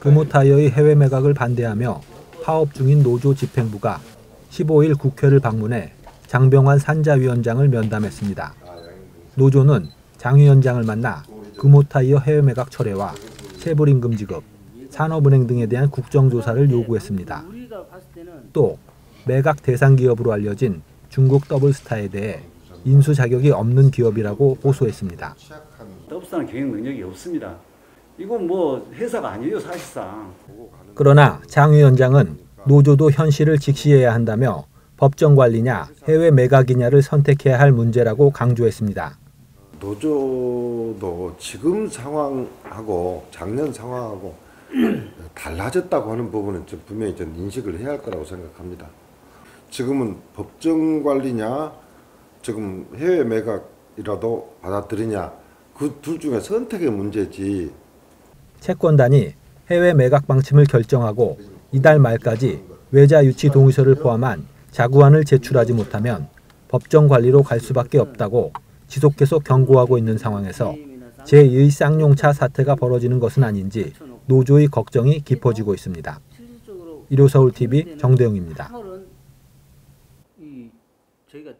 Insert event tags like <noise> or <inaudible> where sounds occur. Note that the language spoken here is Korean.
금호타이어의 해외 매각을 반대하며 파업 중인 노조 집행부가 15일 국회를 방문해 장병환 산자위원장을 면담했습니다. 노조는 장 위원장을 만나 금호타이어 해외 매각 철회와 체불임금 지급, 산업은행 등에 대한 국정조사를 요구했습니다. 또 매각 대상 기업으로 알려진 중국 더블스타에 대해 인수 자격이 없는 기업이라고 호소했습니다. 더블스타는 경영 능력이 없습니다. 이건 뭐 회사가 아니에요 사실상. 그러나 장 위원장은 노조도 현실을 직시해야 한다며 법정 관리냐 해외 매각이냐를 선택해야 할 문제라고 강조했습니다. 노조도 지금 상황하고 작년 상황하고 <clears throat> 달라졌다고 하는 부분은 좀 분명히 좀 인식을 해야 할 거라고 생각합니다. 지금은 법정 관리냐, 지금 해외 매각이라도 받아들이냐, 그 둘 중에 선택의 문제지. 채권단이 해외 매각 방침을 결정하고 이달 말까지 외자 유치 동의서를 포함한 자구안을 제출하지 못하면 법정 관리로 갈 수밖에 없다고 지속해서 경고하고 있는 상황에서 제2의 쌍용차 사태가 벌어지는 것은 아닌지 노조의 걱정이 깊어지고 있습니다. 1호 서울 TV 정대웅입니다. 이 저희가